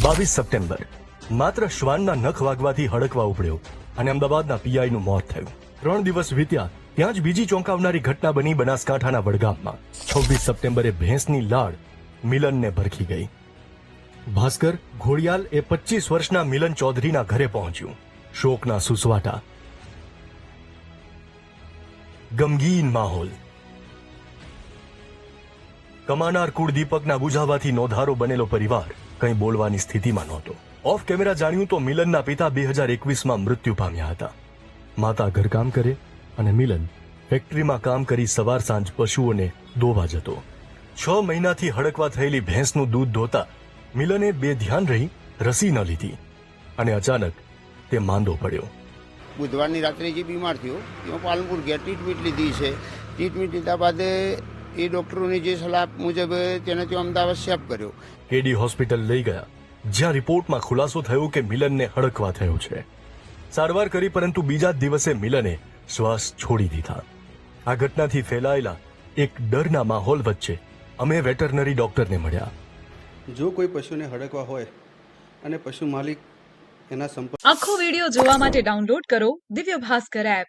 બાવીસ સપ્ટેમ્બર. માત્ર શ્વાનના નખ વાગવાથી હડકવા ઉપડ્યો અને અમદાવાદના પીઆઈનું મોત થયું. ત્રણ દિવસ વીત્યા, ત્યાં જ બીજી ચોંકાવનારી ઘટના બની બનાસકાંઠાના વડગામમાં. છવ્વીસ સપ્ટેમ્બરે ભેંસની લાડ મિલનને ભરખી ગઈ. ભાસ્કર ઘોડિયાલ એ પચીસ વર્ષના મિલન ચૌધરીના ઘરે પહોંચ્યું. શોકના સુસવાટા. ગમગીન માહોલ. કમાનાર કુળદીપકના બુઝાવાથી નોંધારો બનેલો પરિવાર. કંઈ બોલવાની સ્થિતિમાં નહોતો. ઓફ કેમેરા જાણ્યું તો મિલનના પિતા બે હજાર એકવીસમાં મૃત્યુ પામ્યા હતા. માતા ઘરકામ કરે અને મિલન ફેક્ટરીમાં કામ કરી સવાર સાંજ પશુઓને દોવા જતો. છ મહિનાથી હડકવા થયેલી ભેંસનું દૂધ ધોતા મિલને બે ધ્યાન રહી રસી ન લીધી અને અચાનક તે માંદો પડ્યો. બુધવારની રાત્રે જે બીમાર થયો, એમાં પાલનપુર ગયા ટ્રીટમેન્ટ લીધી છે. ટ્રીટમેન્ટ લીધા બાદ એ ડૉક્ટરોની જે સલાહ મુજબ તેને ત્યાં અમદાવાદ શેપ કર્યો. કેડી હોસ્પિટલ લઈ ગયા. જ્યાં રિપોર્ટમાં ખુલાસો થયો કે મિલનને હડકવા થયો છે. સારવાર કરી પરંતુ બીજા જ દિવસે મિલને શ્વાસ છોડી દીધા. આ ઘટનાથી ફેલાયેલા એક ડરના માહોલ વચ્ચે અમે વેટરનરી ડોક્ટરને મળ્યા. જો કોઈ પશુને હડકવા હોય અને પશુ માલિક એના સંપર્ક આખો વિડિયો જોવા માટે ડાઉનલોડ કરો દિવ્ય ભાસ્કર એપ.